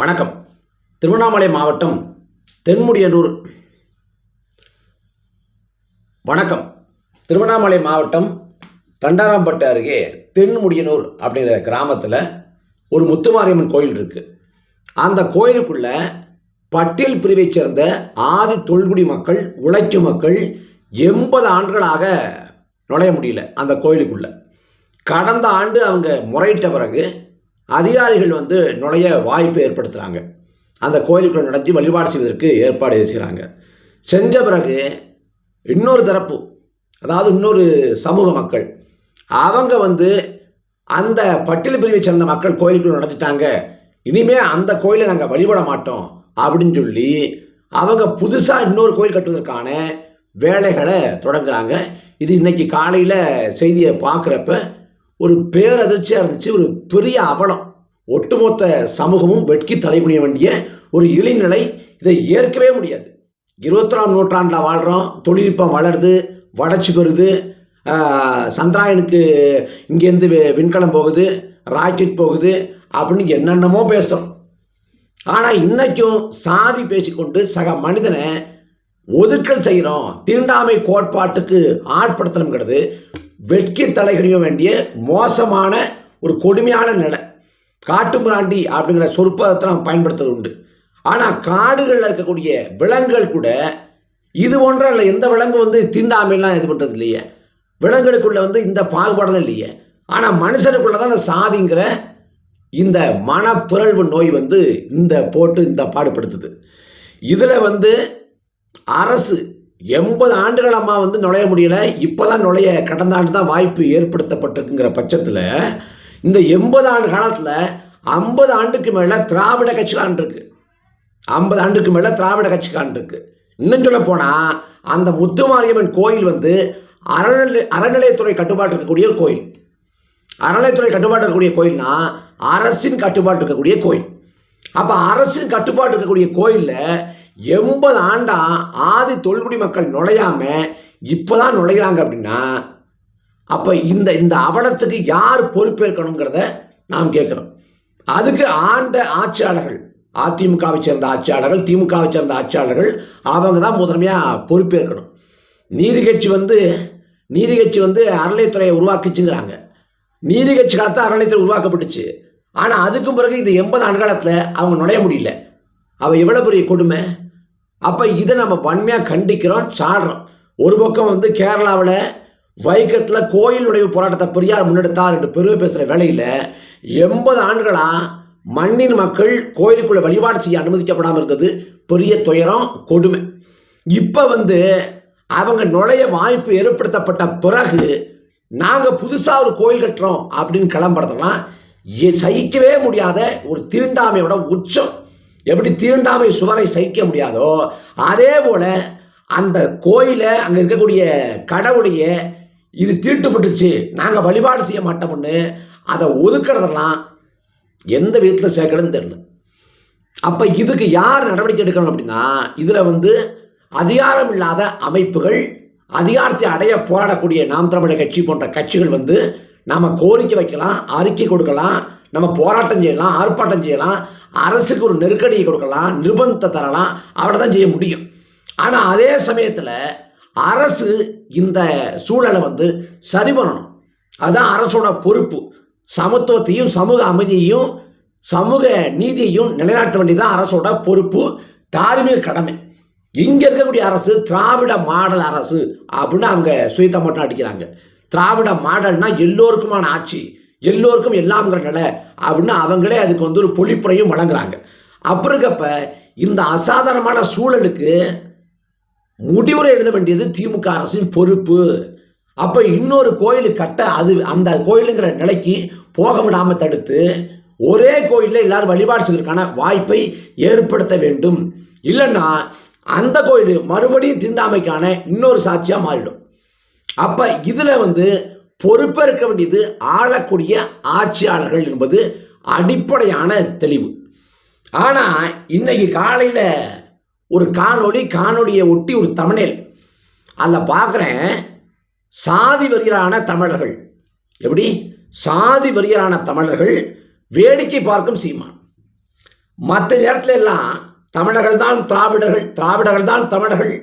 வணக்கம். திருவண்ணாமலை மாவட்டம் தென்முடியனூர். வணக்கம். திருவண்ணாமலை மாவட்டம் தண்டாராம்பட்டு அருகே தென்முடியனூர் அப்படிங்கிற கிராமத்தில் ஒரு முத்துமாரியம்மன் கோயில் இருக்குது அந்த கோயிலுக்குள்ள பட்டியல் பிரிவைச் சேர்ந்த ஆதி தொல்குடி மக்கள் உழைக்கும் மக்கள் எண்பது ஆண்டுகளாக நுழைய முடியல அந்த கோயிலுக்குள்ள. கடந்த ஆண்டு அவங்க முறையிட்ட பிறகு அதிகாரிகள் வந்து நுழைய வாய்ப்பு ஏற்படுத்துகிறாங்க அந்த கோயிலுக்குள்ள நடத்தி வழிபாடு செய்வதற்கு ஏற்பாடு செய்கிறாங்க. செஞ்ச பிறகு இன்னொரு தரப்பு அதாவது இன்னொரு சமூக மக்கள் அவங்க வந்து அந்த பட்டியல் பிரிவை சேர்ந்த மக்கள் கோயிலுக்குள்ள நடத்திட்டாங்க. இனிமே அந்த கோயிலை நாங்கள் வழிபட மாட்டோம் அப்படின்னு சொல்லி அவங்க புதுசாக இன்னொரு கோயில் கட்டுவதற்கான வேலைகளை தொடங்குறாங்க. இது இன்னைக்கு காலையில் செய்தியை பார்க்குறப்ப ஒரு பேரதிர்ச்சியாக இருந்துச்சு ஒரு பெரிய அவலம். ஒட்டுமொத்த சமூகமும் வெட்கி தலைகுனிய வேண்டிய ஒரு இழிநிலை இதை ஏற்கவே முடியாது. இருபத்தொராம் நூற்றாண்டில் வாழ்கிறோம் தொழில்நுட்பம் வளருது வளர்ச்சி பெறுது. சந்திராயனுக்கு இங்கேருந்து விண்கலம் போகுது ராக்கெட் போகுது அப்படின்னு என்னென்னமோ பேசுகிறோம் ஆனால் இன்னைக்கும் சாதி பேசிக்கொண்டு சக மனிதனை ஒதுக்கல் செய்கிறோம் தீண்டாமை கோட்பாட்டுக்கு ஆட்படுத்தணுங்கிறது வெட்கி தலைகணிய வேண்டிய மோசமான ஒரு கொடுமையான நிலை. காட்டுமிராண்டி அப்படிங்கிற சொற்பதத்தை நாம் பயன்படுத்துறது உண்டு. ஆனால் காடுகளில் இருக்கக்கூடிய விலங்குகள் கூட இது போன்ற இல்லை எந்த விலங்கு வந்து தீண்டாமையெல்லாம் இது பண்ணுறது இல்லையே. விலங்குகளுக்குள்ள வந்து இந்த பாகுபாடுதான் இல்லையே. ஆனால் மனுஷனுக்குள்ள தான் அந்த சாதிங்கிற இந்த மனப்பிறழ்வு நோய் வந்து இந்த போட்டு இந்த பாடுபடுத்துது. இதில் வந்து அரசு எண்பது ஆண்டுகள் அம்மா வந்து நுழைய முடியல. இப்போ தான் நுழைய கடந்த ஆண்டு தான் வாய்ப்பு ஏற்படுத்தப்பட்டிருக்குங்கிற பட்சத்தில் இந்த எண்பது ஆண்டு காலத்தில் ஐம்பது ஆண்டுக்கு மேலே திராவிட கட்சிகளான்ருக்கு ஐம்பது ஆண்டுக்கு மேலே திராவிட கட்சிகான் இருக்கு. இன்னும் சொல்ல போனால் அந்த முத்துமாரியம்மன் கோயில் வந்து அறநிலை அறநிலையத்துறை கட்டுப்பாட்டு இருக்கக்கூடிய கோயில். அறநிலையத்துறை கட்டுப்பாட்டு இருக்கக்கூடிய கோயில்னா அரசின் கட்டுப்பாட்டு இருக்கக்கூடிய கோயில். அப்போ அரசின் கட்டுப்பாட்டு இருக்கக்கூடிய கோயிலில் எண்பது ஆண்டா ஆதி தொல்குடி மக்கள் நுழையாம இப்போதான் நுழைகிறாங்க அப்படின்னா அப்போ இந்த இந்த அவலத்துக்கு யார் பொறுப்பேற்கணுங்கிறத நாம் கேட்குறோம் அதுக்கு ஆண்ட ஆட்சியாளர்கள் அதிமுகவை சேர்ந்த ஆட்சியாளர்கள் திமுகவை சேர்ந்த ஆட்சியாளர்கள் அவங்க தான் முதன்மையாக பொறுப்பேற்கணும். நீதி கட்சி வந்து நீதி கட்சி வந்து அறநிலையத்துறையை உருவாக்குச்சுங்கிறாங்க. நீதி கட்சி காலத்தை அறநிலையத்துறை உருவாக்கப்பட்டுச்சு. ஆனால் அதுக்கும் பிறகு இந்த எண்பது ஆண்டு காலத்தில் அவங்க நுழைய முடியல. அவள் எவ்வளோ பெரிய கொடுமை? அப்போ இதை நம்ம வன்மையாக கண்டிக்கிறோம் சாடுறோம். ஒரு பக்கம் வந்து கேரளாவில் வைக்கத்தில் கோயில் நுழைவு போராட்டத்தை பெரியார் முன்னெடுத்தார் என்று பெருமை பேசுகிற வேலையில் எண்பது ஆண்டுகளாக மண்ணின் மக்கள் கோயிலுக்குள்ளே வழிபாடு செய்ய அனுமதிக்கப்படாமல் இருந்தது பெரிய துயரம் கொடுமை. இப்போ வந்து அவங்க நுழைய வாய்ப்பு ஏற்படுத்தப்பட்ட பிறகு நாங்கள் புதுசாக ஒரு கோயில் கட்டுறோம் அப்படின்னு கிளம்புறதெல்லாம் சகிக்கவே முடியாத ஒரு தீண்டாமையோட உச்சம். எப்படி தீண்டாமை சுவரை சகிக்க முடியாதோ அதே போல் அந்த கோயிலை அங்கே இருக்கக்கூடிய கடவுளைய இது தீட்டுப்பட்டுச்சு நாங்கள் வழிபாடு செய்ய மாட்டோம்னு அதை ஒதுக்கிறதெல்லாம் எந்த விதத்தில் சேர்க்கணும்னு தெரியல. அப்போ இதுக்கு யார் நடவடிக்கை எடுக்கணும் அப்படின்னா இதில் வந்து அதிகாரம் இல்லாத அமைப்புகள் அதிகாரத்தை அடைய போராடக்கூடிய நாம் தமிழர் கட்சி போன்ற கட்சிகள் வந்து நாம் கோரிக்கை வைக்கலாம் அறிக்கை கொடுக்கலாம் நம்ம போராட்டம் செய்யலாம் ஆர்ப்பாட்டம் செய்யலாம் அரசுக்கு ஒரு நெருக்கடியை கொடுக்கலாம் நிர்பந்தத்தை தரலாம் அவரை தான் செய்ய முடியும். ஆனால் அதே சமயத்தில் அரசு இந்த சூழலை வந்து சரி பண்ணணும். அதுதான் அரசோட பொறுப்பு. சமத்துவத்தையும் சமூக அமைதியையும் சமூக நீதியையும் நிலைநாட்ட வேண்டியதான் அரசோட பொறுப்பு தார்மீக கடமை. இங்கே இருக்கக்கூடிய அரசு திராவிட மாடல் அரசு அப்படின்னு அவங்க சுயத்தை அடிக்கிறாங்க. திராவிட மாடல்னா எல்லோருக்குமான ஆட்சி. எல்லோருக்கும் எல்லாம்ங்கிற நிலை. அப்படின்னு அவங்களே அதுக்கு வந்து ஒரு பொழிப்புரையும் வழங்குறாங்க. அப்படி இருக்கப்ப இந்த அசாதாரணமான சூழலுக்கு முடிவுரை எழுத வேண்டியது திமுக அரசின் பொறுப்பு. அப்போ இன்னொரு கோயில் கட்ட அது அந்த கோயிலுங்கிற நிலைக்கு போக விடாமல் தடுத்து ஒரே கோயிலில் எல்லாரும் வழிபாடு செய்வதற்கான வாய்ப்பை ஏற்படுத்த வேண்டும். இல்லைன்னா அந்த கோயில் மறுபடியும் தீண்டாமைக்கான இன்னொரு சாட்சியாக மாறிடும். அப்போ இதில் வந்து பொறுப்பேற்க வேண்டியது ஆளக்கூடிய ஆட்சியாளர்கள் என்பது அடிப்படையான தெளிவு. ஆனால் இன்னைக்கு காலையில் ஒரு காணொளி காணொலியை ஒட்டி ஒரு தமிழில் அதில் பார்க்குறேன் சாதி வெறியரான தமிழர்கள். எப்படி? சாதி வெறியரான தமிழர்கள் வேடிக்கை பார்க்கும் சீமான். மற்ற நேரத்துல எல்லாம் தமிழர்கள் தான் திராவிடர்கள் திராவிடர்கள் தான் தமிழர்கள்.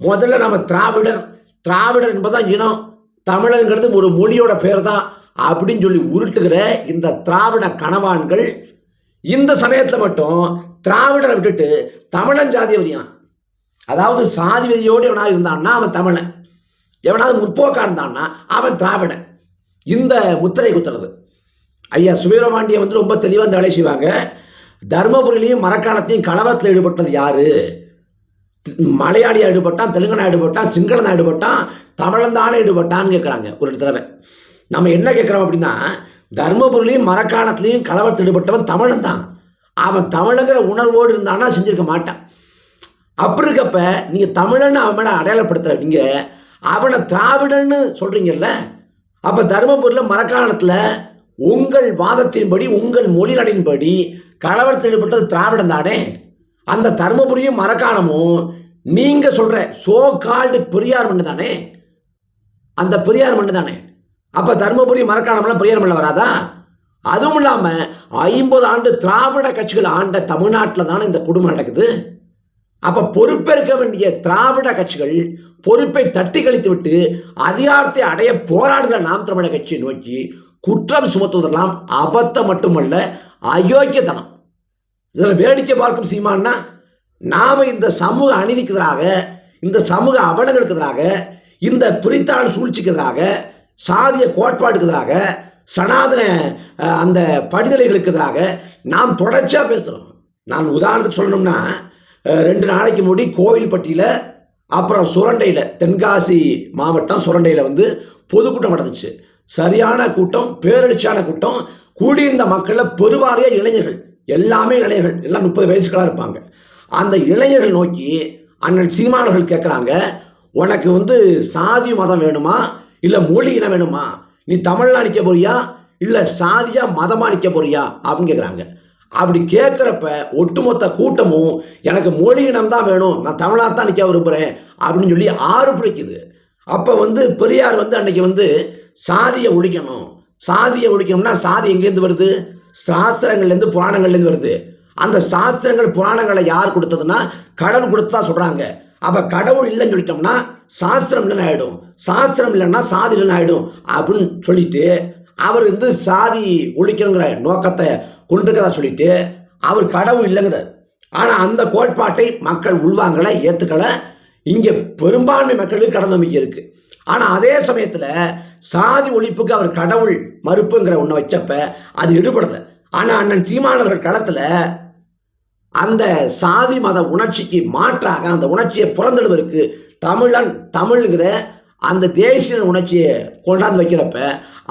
முதல்ல நம்ம திராவிடர் திராவிடர் என்பதுதான் இனம். தமிழங்கிறது ஒரு மொழியோட பேர் தான் அப்படின்னு சொல்லி உருட்டுகிற இந்த திராவிட கணவான்கள் இந்த சமயத்தில் மட்டும் திராவிடரை விட்டுட்டு தமிழன் ஜாதி வரியான் அதாவது சாதி வெறியோடு எவனாவது இருந்தான்னா அவன் தமிழன். எவனாவது முற்போக்கா இருந்தான்னா அவன் திராவிடன். இந்த முத்திரை குத்துறது. ஐயா சுவீரபாண்டிய வந்து ரொம்ப தெளிவாக இந்த வேலை செய்வாங்க. தருமபுரியிலையும் மரக்காலத்தையும் கலவரத்தில் ஈடுபட்டது யாரு? மலையாளியாக ஈடுபட்டான் தெலுங்கனா ஈடுபட்டான் சிங்களனா ஈடுபட்டான் தமிழன் தானே ஈடுபட்டான்னு கேட்குறாங்க ஒரு தடவை. நம்ம என்ன கேட்குறோம் அப்படின்னா தர்மபுரிலையும் மரக்காணத்துலேயும் கலவரத்தில் ஈடுபட்டவன் தமிழன் தான் அவன் தமிழங்கிற உணர்வோடு இருந்தானா செஞ்சிருக்க மாட்டான். அப்படி இருக்கப்ப நீங்கள் தமிழன்னு அவன் மேலே அடையாளப்படுத்துறீங்க அவனை திராவிடன்னு சொல்கிறீங்கல்ல அப்போ தருமபுரியில் மரக்காணத்தில் உங்கள் வாதத்தின்படி உங்கள் மொழிநடையின்படி கலவரத்தில் ஈடுபட்டது திராவிடம் தானே அந்த தருமபுரியும் மரக்காணமும் நீங்கள் சொல்கிற சோ கால்டு பெரியார் மண்ணு தானே அந்த பெரியார் மண்ணு தானே அப்போ தருமபுரி மரக்காணம்லாம் பெரியார் மண்ணில் வராதா? அதுவும் இல்லாமல் ஐம்பது ஆண்டு திராவிட கட்சிகள் ஆண்ட தமிழ்நாட்டில் தானே இந்த குடும்பம் நடக்குது? அப்போ பொறுப்பேற்க வேண்டிய திராவிட கட்சிகள் பொறுப்பை தட்டி கழித்து விட்டு அதிகாரத்தை அடைய போராடுகிற நாம் தமிழக கட்சியை நோக்கி குற்றம் சுமத்துவதெல்லாம் அபத்தம் மட்டுமல்ல அயோக்கியத்தனம். இதில் வேடிக்கை பார்க்கும் சீமான்னா நாம் இந்த சமூக அநீதிக்கு எதிராக இந்த சமூக அவலங்களுக்கு எதிராக இந்த பிரித்தான் சூழ்ச்சிக்கு எதிராக சாதிய கோட்பாடுக்கு எதிராக சனாதன அந்த படிதலைகளுக்கு எதிராக நாம் தொடர்ச்சியாக பேசுகிறோம் நான் உதாரணத்துக்கு சொல்லணும்னா ரெண்டு நாளைக்கு முன்னாடி கோவில்பட்டியில் அப்புறம் சுரண்டையில் தென்காசி மாவட்டம் சுரண்டையில் வந்து பொதுக்கூட்டம் நடந்துச்சு. சரியான கூட்டம் பேரெழுச்சியான கூட்டம் கூடியிருந்த மக்களில் பெருவாரியாக இளைஞர்கள் எல்லாமே இளைஞர்கள் எல்லாம் முப்பது வயசுக்களாக இருப்பாங்க. அந்த இளைஞர்கள் நோக்கி அண்ணன் சீமானவர்கள் கேட்குறாங்க உனக்கு வந்து சாதி மதம் வேணுமா? இல்லை மொழி இனம் வேணுமா? நீ தமிழ்லாம் நிற்க போறியா? இல்லை சாதியாக மதமாக நிற்க போறியா? அப்படின்னு கேட்குறாங்க அப்படி கேட்குறப்ப ஒட்டுமொத்த கூட்டமும் எனக்கு மொழி இனம் தான் வேணும். நான் தமிழாக தான் நிற்க விரும்புகிறேன் அப்படின்னு சொல்லி ஆறு பிடிக்குது. அப்போ வந்து பெரியார் வந்து அன்னைக்கு வந்து சாதியை ஒழிக்கணும். சாதியை ஒழிக்கணும்னா சாதி எங்கேருந்து வருது? சாஸ்திரங்கள்லேருந்து புராணங்கள்லேருந்து வருது. அந்த சாஸ்திரங்கள் புராணங்களை யார் கொடுத்ததுன்னா கடவுள் தான் சொல்கிறாங்க அப்போ கடவுள் இல்லைன்னு சொல்லிட்டோம்னா சாஸ்திரம் இல்லைன்னு ஆகிடும் சாஸ்திரம் இல்லைன்னா சாதி இல்லைன்னு ஆகிடும் அப்படின்னு சொல்லிட்டு அவர் வந்து சாதி ஒழிக்கணுங்கிற நோக்கத்தை கொண்டிருக்கதா சொல்லிட்டு அவர் கடவுள் இல்லைங்கிறார் ஆனால் அந்த கோட்பாட்டை மக்கள் உள்வாங்கலை ஏற்றுக்கலை இங்கே பெரும்பான்மை மக்களுக்கு கடந்த நம்பிக்கை இருக்குது ஆனால் அதே சமயத்தில் சாதி ஒழிப்புக்கு அவர் கடவுள் மறுப்புங்கிற ஒன்றை வச்சப்ப அது எடுபடலை. ஆனால் அண்ணன் சீமானவர்கள் களத்தில் அந்த சாதி மத உணர்ச்சிக்கு மாற்றாக அந்த உணர்ச்சியை புறந்தெடுவதற்கு தமிழன் தமிழ்ங்கிற அந்த தேசிய உணர்ச்சியை கொண்டாந்து வைக்கிறப்ப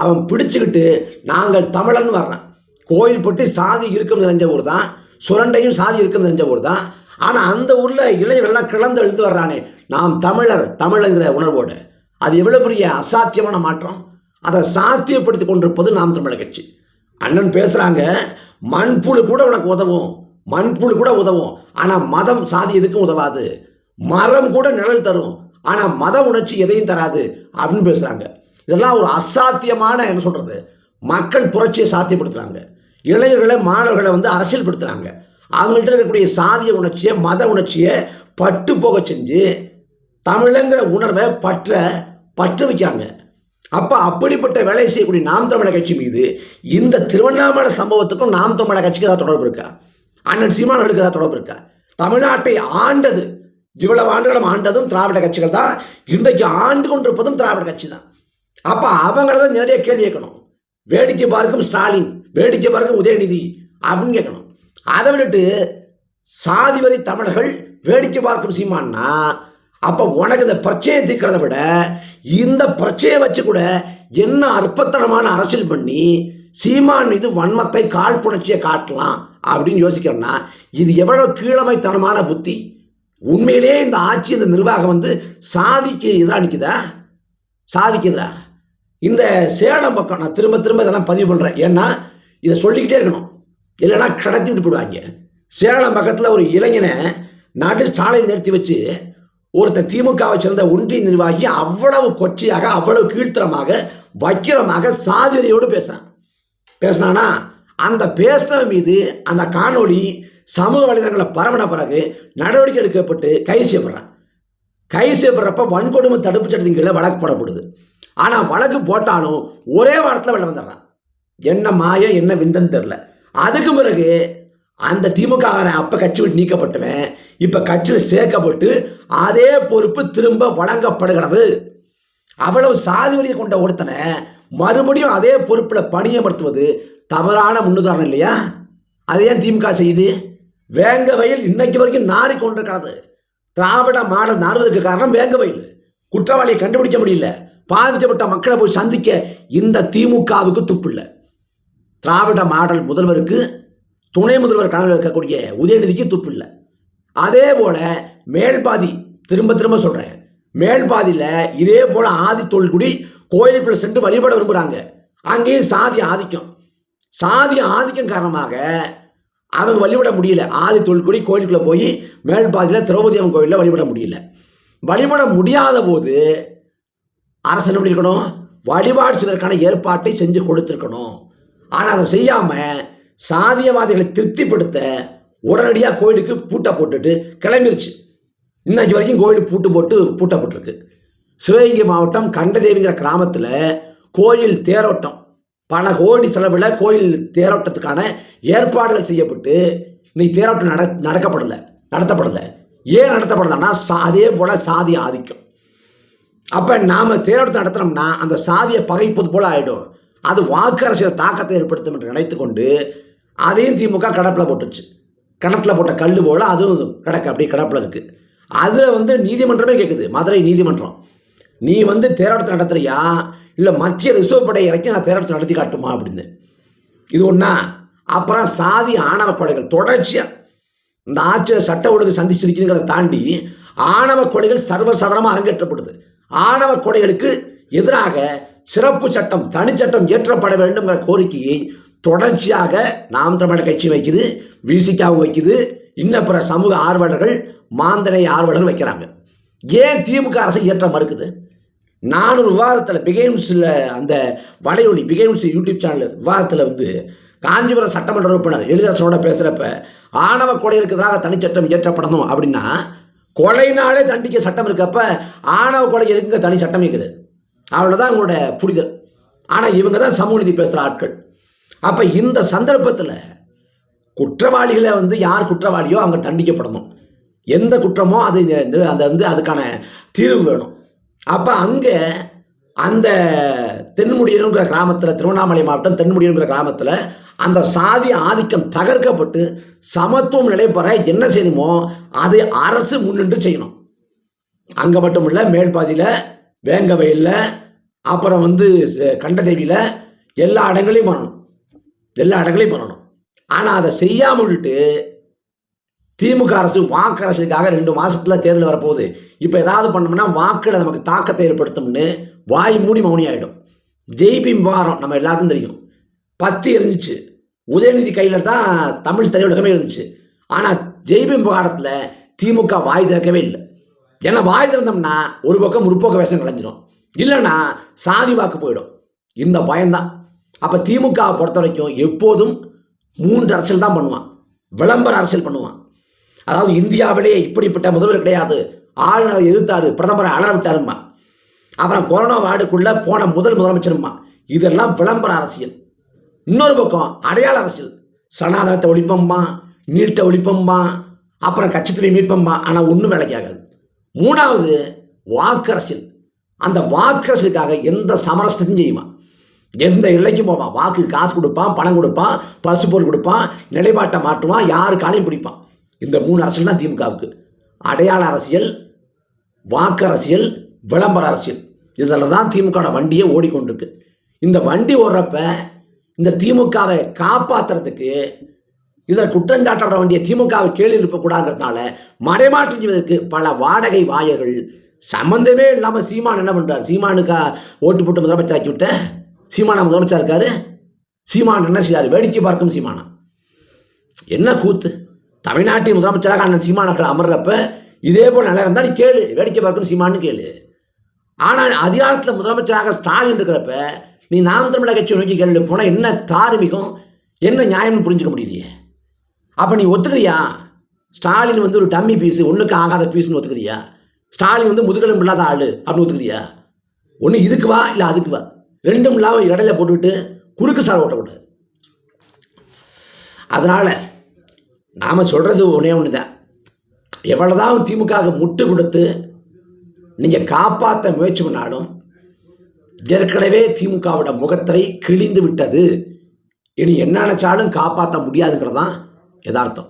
அவன் பிடிச்சுக்கிட்டு நாங்கள் தமிழன் வர்றான். கோயில்பட்டி சாதி இருக்கும் தெரிஞ்ச ஊர் தான் சுரண்டையும் சாதி இருக்கும் தெரிஞ்ச ஊர் தான் ஆனால் அந்த ஊரில் இளைஞர்கள்லாம் கிளந்து எழுந்து வர்றானே. நாம் தமிழர் தமிழங்கிற உணர்வோடு. அது எவ்வளோ பெரிய அசாத்தியமான மாற்றம். அதை சாத்தியப்படுத்தி கொண்டிருப்பது நாம் தமிழர் கட்சி. அண்ணன் பேசுகிறாங்க மண்புழு கூட உனக்கு உதவும். மண்புழு கூட உதவும். ஆனால் மதம் சாதி எதுக்கும் உதவாது. மரம் கூட நிழல் தரும். ஆனால் மத உணர்ச்சி எதையும் தராது அப்படின்னு பேசுகிறாங்க இதெல்லாம் ஒரு அசாத்தியமான என்ன சொல்கிறது மக்கள் புரட்சியை சாத்தியப்படுத்துகிறாங்க இளைஞர்களை மாணவர்களை வந்து அரசியல்படுத்துகிறாங்க அவங்கள்ட்ட இருக்கக்கூடிய சாதிய உணர்ச்சியை மத உணர்ச்சியை பட்டு போக செஞ்சு தமிழங்கிற உணர்வை பற்ற பற்று வைக்காங்க அப்போ அப்படிப்பட்ட வேலையை செய்யக்கூடிய நாம் தமிழர் கட்சி மீது இந்த திருவண்ணாமலை சம்பவத்துக்கும் நாம் தமிழர் கட்சிக்கு ஏதாவது தொடர்பு இருக்கா? அண்ணன் சீமானவர்களுக்கு ஏதாவது தொடர்பு இருக்கா? தமிழ்நாட்டை ஆண்டது இவ்வளவு ஆண்டுகளும் ஆண்டதும் திராவிட கட்சிகள் தான். இன்றைக்கு ஆண்டு கொண்டிருப்பதும் திராவிட கட்சி தான். அப்போ அவங்கள தான் நேரடியாக கேள்வி கேட்கணும். வேடிக்கை பார்க்கும் ஸ்டாலின் வேடிக்கை பார்க்கும் உதயநிதி அப்படின்னு கேட்கணும். அதை விட்டுட்டு சாதி வரி தமிழர்கள் வேடிக்கை பார்க்கும் சீமான்னா அப்போ உனக்கு இந்த பிரச்சனையை தீர்க்கிறத விட இந்த பிரச்சனையை வச்சு கூட என்ன அற்பத்தனமான அரசியல் பண்ணி சீமான் மீது வன்மத்தை காழ்ப்புணர்ச்சியை காட்டலாம். அப்படின்னு யோசிக்கிறோம்னா இது எவ்வளவு கீழமைத்தனமான புத்தி. உண்மையிலேயே இந்த ஆட்சி இந்த நிர்வாகம் வந்து சாதிக்கு எதிராக நிற்குதா சாதிக்கு இந்த சேலம் பக்கம் நான் திரும்ப திரும்ப இதெல்லாம் பதிவு பண்ணுறேன் ஏன்னா இதை சொல்லிக்கிட்டே இருக்கணும். இல்லைன்னா கடத்தி விட்டு போடுவாங்க சேலம் பக்கத்தில் ஒரு இளைஞனை நாட்டு சாலையில் நிறுத்தி வச்சு ஒருத்த திமுகவை சேர்ந்த ஒன்றிய நிர்வாகி அவ்வளவு கொச்சையாக அவ்வளவு கீழ்த்தரமாக வக்கிரமாக சாதிரியோடு பேசுகிறான் பேசினானா அந்த பேசினவன் மீது அந்த காணொளி சமூக வலைதளங்களை பரவின பிறகு நடவடிக்கை எடுக்கப்பட்டு கைது செய்யப்படுறான் கைது செய்யப்படுறப்ப வன்கொடுமை தடுப்பு சட்டத்தின் கீழே வழக்கு போடப்படுது. ஆனால் வழக்கு போட்டாலும் ஒரே வாரத்தில் வெளில வந்துடுறான். என்ன மாயம் என்ன விந்தன்னு தெரில அதுக்கு பிறகு அந்த திமுக அப்போ கட்சி விட்டு நீக்கப்பட்டவன் இப்போ கட்சியில் சேர்க்கப்பட்டு அதே பொறுப்பு திரும்ப வழங்கப்படுகிறது. அவ்வளவு சாதி வரியை கொண்ட ஒருத்தனை மறுபடியும் அதே பொறுப்பில் பணியமர்த்துவது தவறான முன்னுதாரணம் இல்லையா? அதை ஏன் திமுக செய்யுது? வேங்க வயல் இன்னைக்கு வரைக்கும் நாரி கொண்டிருக்கிறது. திராவிட மாடல் நாறுவதற்கு காரணம் வேங்க வயல். குற்றவாளியை கண்டுபிடிக்க முடியல. பாதிக்கப்பட்ட மக்களை போய் சந்திக்க இந்த திமுகவுக்கு துப்பு இல்லை திராவிட மாடல் முதல்வருக்கு துணை முதல்வர் கனவில் இருக்கக்கூடிய உதயநிதிக்கு துப்பு இல்லை அதே போல மேல்பாதி திரும்ப திரும்ப சொல்கிறேன் மேல்பாதியில் இதே போல ஆதி தொல்குடி கோயிலுக்குள்ள சென்று வழிபட விரும்புகிறாங்க அங்கேயும் சாதி ஆதிக்கம். சாதி ஆதிக்கம் காரணமாக அவங்க வழிபட முடியல. ஆதி தொல்குடி கோயிலுக்குள்ள போய் மேல்பாதியில் திரௌபதி அம்மன் கோயிலில் வழிபட முடியல. வழிபட முடியாத போது அரசு என்ன பண்ணியிருக்கணும்? வழிபாடு செய்வதற்கான ஏற்பாட்டை செஞ்சு கொடுத்துருக்கணும். ஆனால் அதை செய்யாமல் சாதியவாதிகளை திருப்திப்படுத்த உடனடியாக கோயிலுக்கு பூட்டை போட்டுட்டு கிளம்பிருச்சு. இன்னைக்கு வரைக்கும் கோயிலுக்கு பூட்டு போட்டு பூட்டப்பட்டிருக்கு சிவகங்கை மாவட்டம் கண்டதேவிங்கிற கிராமத்தில் கோயில் தேரோட்டம். பல கோடி செலவில் கோயில் தேரோட்டத்துக்கான ஏற்பாடுகள் செய்யப்பட்டு இன்னைக்கு தேரோட்டம் நட நடக்கப்படலை நடத்தப்படலை. ஏன் நடத்தப்படலைன்னா சா அதே போல் சாதி ஆதிக்கம். அப்போ நாம் தேரோட்டம் நடத்தினோம்னா அந்த சாதியை பகைப்பது போல் ஆகிடும் அது வாக்கு அரசியல் தாக்கத்தை ஏற்படுத்தும் என்று நினைத்து கொண்டு அதையும் திமுக கடப்பில் போட்டுச்சு. கிணத்துல போட்ட கல் போல் அதுவும் கிடக்கு அப்படியே கிடப்பில் இருக்குது அதில் வந்து நீதிமன்றமே கேட்குது மதுரை நீதிமன்றம். நீ வந்து தேரோட்டத்தை நடத்துறியா? இல்லை மத்திய ரிசர்வ் படை இறக்கி நான் தேரோட்டத்தை நடத்தி காட்டுமா அப்படின்னு. இது ஒன்றா அப்புறம் சாதி ஆணவ கொலைகள். தொடர்ச்சியாக இந்த ஆட்சியர் சட்ட ஒழுங்கு சந்திச்சிருக்கிறத தாண்டி ஆணவ கொலைகள் சர்வசாதாரணமாக அரங்கேற்றப்படுது. ஆணவ கொலைகளுக்கு எதிராக சிறப்பு சட்டம் தனிச்சட்டம் இயற்றப்பட வேண்டும்ங்கிற கோரிக்கையை தொடர்ச்சியாக நாம் தமிழர் கட்சி வைக்குது விசிகாவும் வைக்குது இன்னும் பிற சமூக ஆர்வலர்கள் மாந்தனை ஆர்வலர்கள் வைக்கிறாங்க. ஏன் திமுக அரசு இயற்ற மறுக்குது? நானூறு விவாதத்தில் பிகேம்ஸில் அந்த வலையொலி பிகேம்ஸ் யூடியூப் சேனல் விவாதத்தில் வந்து காஞ்சிபுரம் சட்டமன்ற உறுப்பினர் எளிதரசனோட பேசுகிறப்ப ஆணவ கொலைகளுக்கு எதிராக தனிச்சட்டம் இயற்றப்படணும் அப்படின்னா கொலைனாலே தண்டிக்க சட்டம் இருக்கப்ப ஆணவ கொலை எதுக்குங்க தனி சட்டம் இருக்குது? அவ்வளோதான் உங்களோட புரிதல். ஆனால் இவங்க தான் சமூக நீதி பேசுகிற ஆட்கள். அப்போ இந்த சந்தர்ப்பத்தில் குற்றவாளிகளை வந்து யார் குற்றவாளியோ அவங்க தண்டிக்கப்படணும். எந்த குற்றமோ அது அந்த வந்து அதுக்கான தீர்வு வேணும். அப்போ அங்கே அந்த தென்முடியனுங்கிற கிராமத்தில் திருவண்ணாமலை மாவட்டம் தென்முடியனுங்கிற கிராமத்தில் அந்த சாதி ஆதிக்கம் தகர்க்கப்பட்டு சமத்துவம் நிலைபெற என்ன செய்யணுமோ அதை அரசு முன்னின்று செய்யணும். அங்கே மட்டும் இல்லை மேல்பாதியில் வேங்கவயலில் அப்புறம் வந்து கண்டதேவியில் எல்லா இடங்களையும் பண்ணணும். எல்லா இடங்களையும் பண்ணணும். ஆனால் அதை செய்யாமல் விட்டுட்டு திமுக அரசு வாக்கு அரசுக்காக ரெண்டு மாசத்துல தேர்தல் வரப்போகுது. இப்போ ஏதாவது பண்ணோம்னா வாக்குல நமக்கு தாக்கத்தை ஏற்படுத்தும்னு வாய் மூடி மௌனி ஆகிடும் ஜெய்பி வாரம் நம்ம எல்லாருக்கும் தெரியும். பத்து இருந்துச்சு உதயநிதி கையில் தான் தமிழ் திரையுலகமே இருந்துச்சு. ஆனால் ஜெய்பிம் விவகாரத்தில் திமுக வாய் திறக்கவே இல்லை. ஏன்னா வாய் திறந்தோம்னா ஒரு பக்கம் முற்போக்க வேஷம் கலைஞ்சிரும். இல்லைன்னா சாதி வாக்கு போயிடும். இந்த பயம்தான். அப்போ திமுகவை பொறுத்த வரைக்கும் எப்போதும் மூன்று அரசியல் தான் பண்ணுவான். விளம்பர அரசியல் பண்ணுவான். அதாவது இந்தியாவிலே இப்படிப்பட்ட முதல்வர் கிடையாது. ஆளுநரை எதிர்த்தாரு பிரதமரை அலற விட்டாருமா அப்புறம் கொரோனா வார்டுக்குள்ள போன முதல் முதலமைச்சருமா இதெல்லாம் விளம்பர அரசியல். இன்னொரு பக்கம் அடையாள அரசியல். சனாதனத்தை ஒழிப்பம்பா நீட்டை ஒழிப்பம்பா அப்புறம் கட்சித்துறை மீட்பம்பா ஆனால் ஒன்றும் வேலைக்கு மூணாவது வாக்கு அரசியல். அந்த வாக்கு அரசியலுக்காக எந்த சமரசத்தையும் செய்வான் எந்த எல்லைக்கும் போவான். வாக்கு காசு கொடுப்பான் பணம் கொடுப்பான் பரிசு பொருள் கொடுப்பான் நிலைப்பாட்டை மாற்றுவான் யாருக்காலையும் பிடிப்பான். இந்த மூணு அரசியல் தான் திமுகவுக்கு. அடையாள அரசியல் வாக்கு அரசியல் விளம்பர அரசியல். இதில் தான் திமுக வண்டியே ஓடிக்கொண்டிருக்கு. இந்த வண்டி ஓடுறப்ப இந்த திமுகவை காப்பாற்றுறதுக்கு இதில் குற்றஞ்சாட்டப்பட வேண்டிய திமுகவை கேள்வி எழுப்பக்கூடாதுங்கிறதுனால மறைமாற்றம் செய்வதற்கு பல வாடகை வாயர்கள் சம்மந்தமே இல்லாமல் சீமான் என்ன பண்ணுறார் சீமானுக்கா ஓட்டு போட்டு முதலமைச்சர் ஆக்கி விட்ட சீமானா முதலமைச்சர் இருக்காரு. சீமான் என்ன செய்யார் வேடிக்கை பார்க்கும் சீமானா. என்ன கூத்து? தமிழ்நாட்டின் முதலமைச்சராக அண்ணன் சீமானவர்கள் அமர்றப்ப இதே போல் நல்லா இருந்தால் நீ கேளு வேடிக்கை பார்க்கணும் சீமான்னு கேளு. ஆனால் அதிகாரத்தில் முதலமைச்சராக ஸ்டாலின் இருக்கிறப்ப நீ நாம் தமிழக கட்சி நோக்கி கேள்வி போனால் என்ன தார்மீகம் என்ன நியாயம்னு புரிஞ்சுக்க முடியலையே. அப்போ நீ ஒத்துக்கிறியா? ஸ்டாலின் வந்து ஒரு டம்மி பீஸு ஒன்றுக்கு ஆகாத பீஸ்னு ஒத்துக்கிறியா? ஸ்டாலின் வந்து முதுகெலும்பு இல்லாத ஆள் அப்படின்னு ஒத்துக்கிறியா? ஒன்று இதுக்கு வா இல்லை அதுக்கு வா. ரெண்டும் இல்லாமல் இடையில போட்டுக்கிட்டு குறுக்கு சாலை ஓட்டக்கூடாது. அதனால் நாம் சொல்கிறது ஒன்றே ஒன்று தான் எவ்வளோதான் திமுக முட்டு கொடுத்து நீங்கள் காப்பாற்ற முயற்சி பண்ணாலும் ஏற்கனவே திமுகவோட முகத்திரை கிழிந்து விட்டது. இனி என்ன நினச்சாலும் காப்பாற்ற முடியாதுங்கிறது தான் யதார்த்தம்.